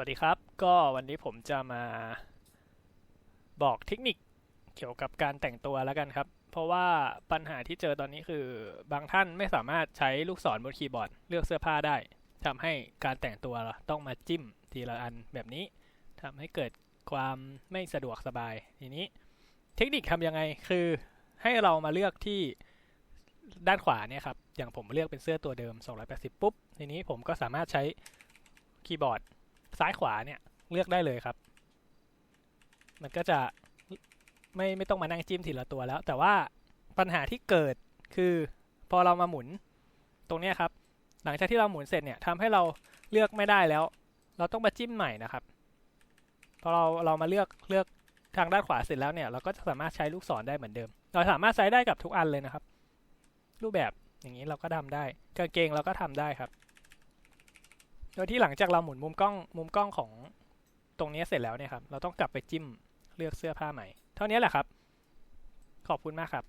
วัสดีครับ ก็วันนี้ผมจะมาบอกเทคนิคเกี่ยวกับการแต่งตัวแล้วกันครับ เพราะว่าปัญหาที่เจอตอนนี้คือบางท่านไม่สามารถใช้ลูกศรบนคีย์บอร์ดเลือกเสื้อผ้าได้ทำให้การแต่งตัวต้องมาจิ้มทีละอันแบบนี้ทำให้เกิดความไม่สะดวกสบายทีนี้ เทคนิคทำยังไงคือให้เรามาเลือกที่ด้านขวาเนี่ยครับอย่างผมเลือกเป็นเสื้อตัวเดิม 280 ปุ๊บทีนี้ผมก็สามารถใช้คีย์บอร์ด ซ้ายขวาเนี่ยเลือกได้เลยครับ มันก็จะไม่ไม่ต้องมานั่งจิ้มทีละตัวแล้ว แต่ว่าปัญหาที่เกิดคือพอเรามาหมุนตรงนี้ครับ หลังจากที่เราหมุนเสร็จเนี่ยทำให้เราเลือกไม่ได้แล้ว เราต้องมาจิ้มใหม่นะครับ พอเราเรามาเลือกเลือกทางด้านขวาเสร็จแล้วเนี่ยเราก็จะสามารถใช้ลูกศรได้เหมือนเดิม เราสามารถใช้ได้กับทุกอันเลยนะครับ รูปแบบอย่างนี้เราก็ทำได้กางเกงเราก็ทำได้ครับ โดยที่หลังจากเราหมุนมุมกล้องมุมกล้องของตรงนี้เสร็จแล้วเนี่ยครับ เราต้องกลับไปจิ้มเลือกเสื้อผ้าใหม่ เท่านี้แหละครับ ขอบคุณมากครับ